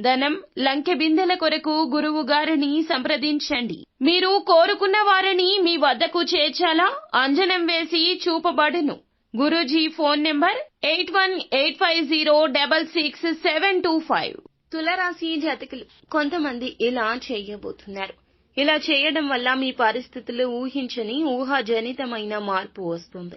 ధనం లంకె బిందెల కొరకు గురువు గారిని సంప్రదించండి. మీరు కోరుకున్న వారిని మీ వద్దకు చేర్చాలా? అంజనం వేసి చూపబడును. Guruji phone number eight one eight five zero double six seven two five. తులరాశి జాతకులు కొంతమంది ఇలా చేయబోతున్నారు. ఇలా చేయడం వల్ల మీ పరిస్థితులు ఊహించని ఊహాజనితమైన మార్పు వస్తుంది.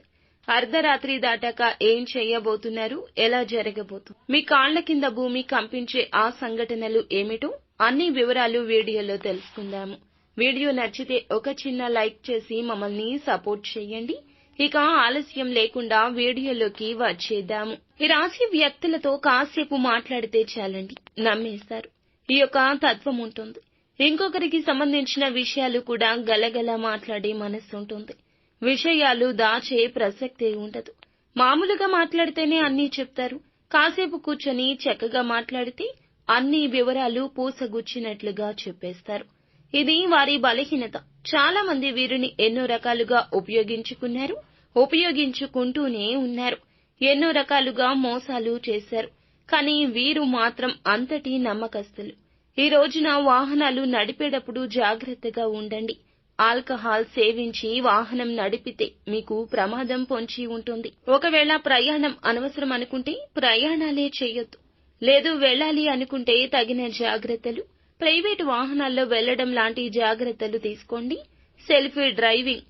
అర్ధరాత్రి దాటాక ఏం చేయబోతున్నారు? ఎలా జరగబోతుంది మీ కాళ్ళ కింద భూమి కంపించే ఆ సంఘటనలు ఏమిటో అన్ని వివరాలు వీడియోలో తెలుసుకుందాము. వీడియో నచ్చితే ఒక చిన్న లైక్ చేసి మమ్మల్ని సపోర్ట్ చేయండి. ఇక ఆలస్యం లేకుండా వీడియోలోకి వచ్చేద్దాము. ఈ రాశి వ్యక్తులతో కాసేపు మాట్లాడితే చాలండి. నమ్మేస్తారు ఈ యొక్క తత్వం ఉంటుంది. ఇంకొకరికి సంబంధించిన విషయాలు కూడా గలగల మాట్లాడే మనసు ఉంటుంది. విషయాలు దాచే ప్రసక్తే ఉండదు. మామూలుగా మాట్లాడితేనే అన్నీ చెప్తారు. కాసేపు కూర్చొని చక్కగా మాట్లాడితే అన్ని వివరాలు పూసగుచ్చినట్లుగా చెప్పేస్తారు. ఇది వారి బలహీనత. చాలా మంది వీరిని ఎన్నో రకాలుగా ఉపయోగించుకున్నారు ఉపయోగించుకుంటూనే ఉన్నారు. ఎన్నో రకాలుగా మోసాలు చేశారు. కానీ వీరు మాత్రం అంతటి నమ్మకస్తులు. ఈ రోజున వాహనాలు నడిపేటప్పుడు జాగ్రత్తగా ఉండండి. ఆల్కహాల్ సేవించి వాహనం నడిపితే మీకు ప్రమాదం పొంచి ఉంటుంది. ఒకవేళ ప్రయాణం అనవసరం అనుకుంటే ప్రయాణాలే చేయొద్దు. లేదు వెళ్ళాలి అనుకుంటే తగిన జాగ్రత్తలు. ప్రైవేటు వాహనాల్లో వెళ్ళడం లాంటి జాగ్రత్తలు తీసుకోండి. Self driving.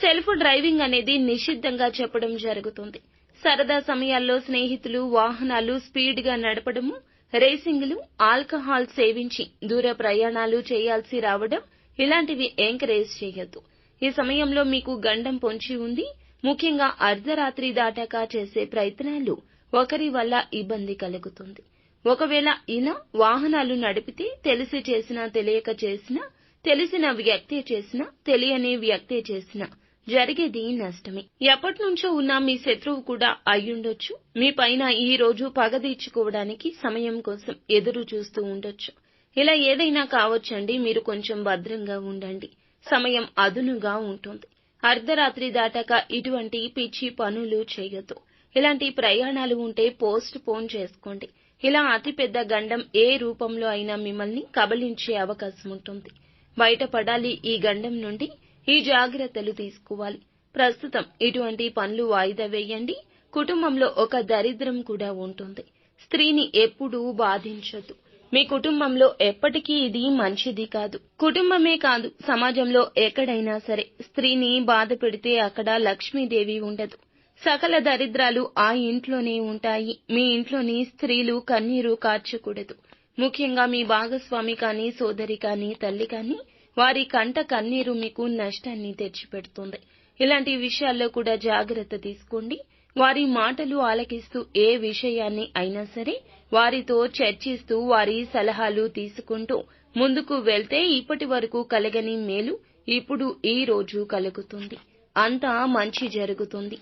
సెల్ఫ్ డ్రైవింగ్ అనేది నిషిద్ధంగా చెప్పడం జరుగుతుంది. సరదా సమయాల్లో స్నేహితులు వాహనాలు స్పీడ్గా నడపడము రేసింగ్లు ఆల్కహాల్ సేవించి దూర ప్రయాణాలు చేయాల్సి రావడం ఇలాంటివి ఎంకరేజ్ చేయొద్దు. ఈ సమయంలో మీకు గండం పొంచి ఉంది. ముఖ్యంగా అర్ధరాత్రి దాటాక చేసే ప్రయత్నాలు ఒకరి వల్ల ఇబ్బంది కలుగుతుంది. ఒకవేళ ఇలా వాహనాలు నడిపితే తెలిసి చేసినా తెలియక చేసినా తెలిసిన వ్యక్తే చేసినా తెలియని వ్యక్తే చేసినా జరిగేది నష్టమే. ఎప్పటి నుంచో ఉన్న మీ శత్రువు కూడా అయ్యుండొచ్చు. మీ పైన ఈ రోజు పగ తీర్చుకోవడానికి సమయం కోసం ఎదురు చూస్తూ ఉండొచ్చు. ఇలా ఏదైనా కావచ్చండి మీరు కొంచెం భద్రంగా ఉండండి. సమయం అదునుగా ఉంటుంది. అర్ధరాత్రి దాటాక ఇటువంటి పిచ్చి పనులు చేయొద్దు. ఇలాంటి ప్రయాణాలు ఉంటే పోస్ట్ పోన్ చేసుకోండి. ఇలా అతిపెద్ద గండం ఏ రూపంలో అయినా మిమ్మల్ని కబలించే అవకాశం ఉంటుంది. బయటపడాలి ఈ గండం నుండి ఈ జాగ్రత్తలు తీసుకోవాలి. ప్రస్తుతం ఇటువంటి పనులు వాయిదా వేయండి. కుటుంబంలో ఒక దరిద్రం కూడా ఉంటుంది. స్త్రీని ఎప్పుడూ బాధించొద్దు. మీ కుటుంబంలో ఎప్పటికీ ఇది మంచిది కాదు. కుటుంబమే కాదు సమాజంలో ఎక్కడైనా సరే స్త్రీని బాధ పెడితే అక్కడ లక్ష్మీదేవి ఉండదు. సకల దరిద్రాలు ఆ ఇంట్లోనే ఉంటాయి. మీ ఇంట్లోని స్త్రీలు కన్నీరు కార్చకూడదు. ముఖ్యంగా మీ భాగస్వామి కానీ సోదరి కానీ తల్లి కానీ వారి కంట కన్నీరు మీకు నష్టాన్ని తెచ్చిపెడుతుంది. ఇలాంటి విషయాల్లో కూడా జాగ్రత్త తీసుకోండి. వారి మాటలు ఆలకిస్తూ ఏ విషయాన్ని అయినా సరే వారితో చర్చిస్తూ వారి సలహాలు తీసుకుంటూ ముందుకు వెళ్తే ఇప్పటి వరకు కలగని మేలు ఇప్పుడు ఈ రోజు కలుగుతుంది. అంతా మంచి జరుగుతుంది.